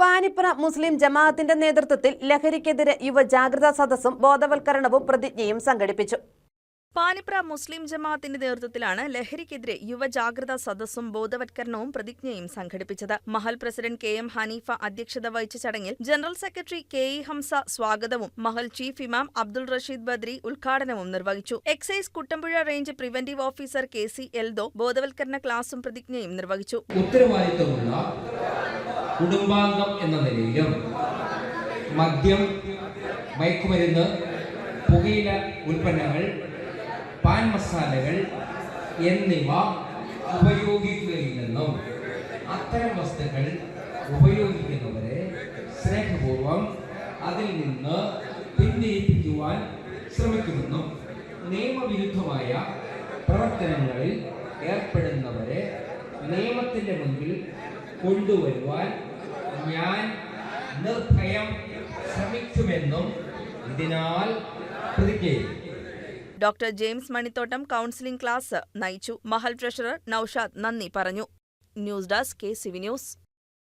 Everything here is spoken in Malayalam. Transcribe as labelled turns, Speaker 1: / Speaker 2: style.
Speaker 1: പാനിപ്പുറ മുസ്ലിം ജമാഅത്തിന്റെ നേതൃത്വത്തിൽ ലഹരിക്കെതിരെ യുവജാഗ്രതാ സദസ്സും ബോധവൽക്കരണവും പ്രതിജ്ഞയും സംഘടിപ്പിച്ചു.
Speaker 2: പാനിപ്ര മുസ്ലിം ജമാഅത്തിന്റെ നേതൃത്വത്തിലാണ് ലഹരിക്കെതിരെ യുവജാഗ്രതാ സദസ്സും ബോധവത്കരണവും പ്രതിജ്ഞയും സംഘടിപ്പിച്ചത്. മഹൽ പ്രസിഡന്റ് കെ എം ഹനീഫ അധ്യക്ഷത വഹിച്ച ചടങ്ങിൽ general secretary K E Hamsa സ്വാഗതവും മഹൽ ചീഫ് ഇമാം അബ്ദുൾ റഷീദ് ബദ്രി ഉദ്ഘാടനവും നിർവഹിച്ചു. Excise Kuttampuzha range preventive officer K C Eldho ബോധവൽക്കരണ ക്ലാസും പ്രതിജ്ഞയും നിർവഹിച്ചു.
Speaker 3: ഉത്തരവാദിത്തമുള്ള കുടുംബാംഗം എന്ന നിലയിലും മദ്യം മയക്കുമരുന്ന് പുകയില ഉൽപ്പന്നങ്ങൾ പാൻ മസാലകൾ എന്നിവ ഉപയോഗിക്കുകയില്ലെന്നും അത്തരം വസ്തുക്കൾ ഉപയോഗിക്കുന്നവരെ സ്നേഹപൂർവം അതിൽ നിന്ന് പിന്തിരിപ്പിക്കുവാൻ ശ്രമിക്കുമെന്നും നിയമവിരുദ്ധമായ പ്രവർത്തനങ്ങളിൽ ഏർപ്പെടുന്നവരെ നിയമത്തിന്റെ മുൻപിൽ കൊണ്ടുവരുവാൻ ഞാൻ നിർഭയം ശ്രമിക്കുമെന്നും ഇതിനാൽ പ്രതിജ്ഞ
Speaker 2: doctor James Manithottam counselling class നയിച്ചു. മഹൽ ട്രഷറർ നൌഷാദ് നന്ദി പറഞ്ഞു. News desk K CV news.